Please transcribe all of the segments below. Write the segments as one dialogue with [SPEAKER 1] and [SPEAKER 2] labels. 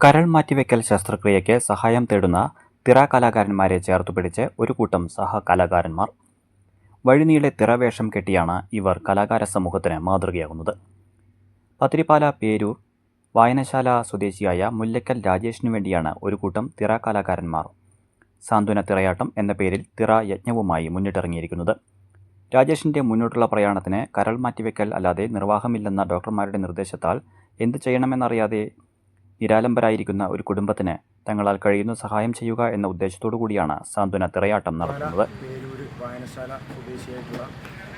[SPEAKER 1] കരൾ മാറ്റിവെക്കൽ ശസ്ത്രക്രിയയ്ക്ക് സഹായം തേടുന്ന തിറ കലാകാരന്മാരെ ചേർത്തുപിടിച്ച് ഒരു കൂട്ടം സഹകലാകാരന്മാർ വഴിനീളെ തിറവേഷം കെട്ടിയാണ് ഇവർ കലാകാര സമൂഹത്തിന് മാതൃകയാകുന്നത്. പത്തിരിപ്പാല പേരൂർ വായനശാല സ്വദേശിയായ മുല്ലക്കൽ രാജേഷിനു വേണ്ടിയാണ് ഒരു കൂട്ടം തിറ കലാകാരന്മാർ. സാന്ത്വന തിറയാട്ടം എന്ന പേരിൽ തിറ യജ്ഞവുമായി മുന്നിട്ടിറങ്ങിയിരിക്കുന്നത്. രാജേഷിന്റെ മുന്നോട്ടുള്ള പ്രയാണത്തിന് കരൾ മാറ്റിവെക്കൽ അല്ലാതെ നിർവാഹമില്ലെന്ന ഡോക്ടർമാരുടെ നിർദ്ദേശത്താൽ എന്ത് ചെയ്യണമെന്നറിയാതെ നിരാലംബരായിരിക്കുന്ന ഒരു കുടുംബത്തിന് തങ്ങളാൽ കഴിയുന്ന സഹായം ചെയ്യുക എന്ന ഉദ്ദേശത്തോടു കൂടിയാണ് സാന്ത്വന തിറയാട്ടം നടത്തുന്നത്.
[SPEAKER 2] വായനശാല സ്വദേശിയായിട്ടുള്ള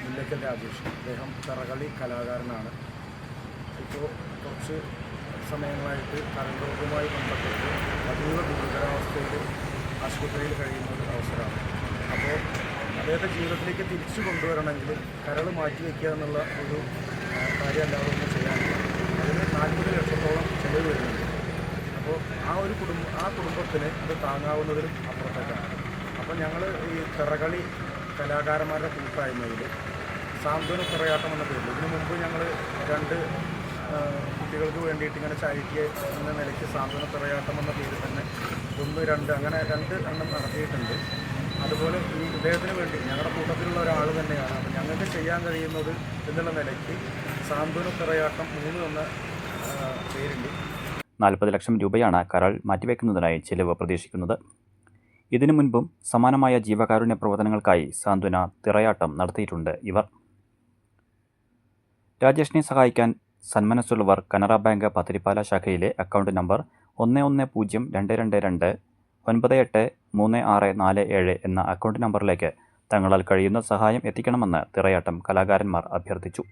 [SPEAKER 2] മുല്ലക്കൽ രാജേഷ്? അദ്ദേഹം തറകളി കലാകാരനാണ്. ഇപ്പോൾ കുറച്ച് സമയങ്ങളായിട്ട് കരണ്ട് രോഗവുമായി ബന്ധപ്പെട്ട് അതീവ ഗുരുതരാവസ്ഥയിൽ ആശുപത്രിയിൽ കഴിയുന്ന ഒരു അവസരമാണ്. അപ്പോൾ അദ്ദേഹത്തെ ജീവിതത്തിലേക്ക് തിരിച്ചു കൊണ്ടുവരണമെങ്കിൽ കരൾ മാറ്റി വയ്ക്കുക എന്നുള്ള ഒരു ആ, കാര്യം എല്ലാവർക്കും ഒന്നും ചെയ്യാനില്ല അതിന് നാൽപ്പത് ലക്ഷത്തോളം ചെലവ് വരുന്നുണ്ട്. ആ ഒരു കുടുംബ ആ കുടുംബത്തിന് അത് താങ്ങാവുന്നതിലും അപ്പുറത്തേക്കാണ് അപ്പോൾ ഞങ്ങൾ ഈ തിറകളി കലാകാരന്മാരുടെ കൂട്ടായ്മയിൽ സാന്ത്വന തിറയാട്ടം എന്ന പേരിൽ ഇതിനു മുമ്പ് ഞങ്ങൾ രണ്ട് കുട്ടികൾക്ക് വേണ്ടിയിട്ട് ഇങ്ങനെ ചാരിറ്റി എന്ന നിലയ്ക്ക് സാന്ത്വന തിറയാട്ടം എന്ന പേരിൽ തന്നെ ഒന്ന് രണ്ട് അങ്ങനെ രണ്ട് എണ്ണം നടത്തിയിട്ടുണ്ട്. അതുപോലെ ഈ ഇദ്ദേഹത്തിന് വേണ്ടി ഞങ്ങളുടെ കൂട്ടത്തിലുള്ള ഒരാൾ തന്നെയാണ്. അപ്പം ഞങ്ങൾക്ക് ചെയ്യാൻ കഴിയുന്നത് എന്നുള്ള നിലയ്ക്ക് സാന്ത്വന തിറയാട്ടം മൂന്ന് എന്ന പേരുണ്ട്
[SPEAKER 1] നാൽപ്പത് ലക്ഷം രൂപയാണ് കരാൾ മാറ്റിവെക്കുന്നതിനായി ചെലവ് പ്രതീക്ഷിക്കുന്നത്. ഇതിനു മുൻപും സമാനമായ ജീവകാരുണ്യ പ്രവർത്തനങ്ങൾക്കായി സാന്ത്വന തിറയാട്ടം നടത്തിയിട്ടുണ്ട് ഇവർ. രാജേഷിനെ സഹായിക്കാൻ സന്മനസ്സുള്ളവർ കനറ ബാങ്ക് പത്തിരിപ്പാല ശാഖയിലെ അക്കൗണ്ട് നമ്പർ ഒന്ന് ഒന്ന് പൂജ്യം രണ്ട് രണ്ട് രണ്ട് ഒൻപത് എട്ട് മൂന്ന് ആറ് നാല് ഏഴ് എന്ന അക്കൗണ്ട് നമ്പറിലേക്ക് തങ്ങളാൽ കഴിയുന്ന സഹായം എത്തിക്കണമെന്ന് തിറയാട്ടം കലാകാരന്മാർ അഭ്യർത്ഥിച്ചു.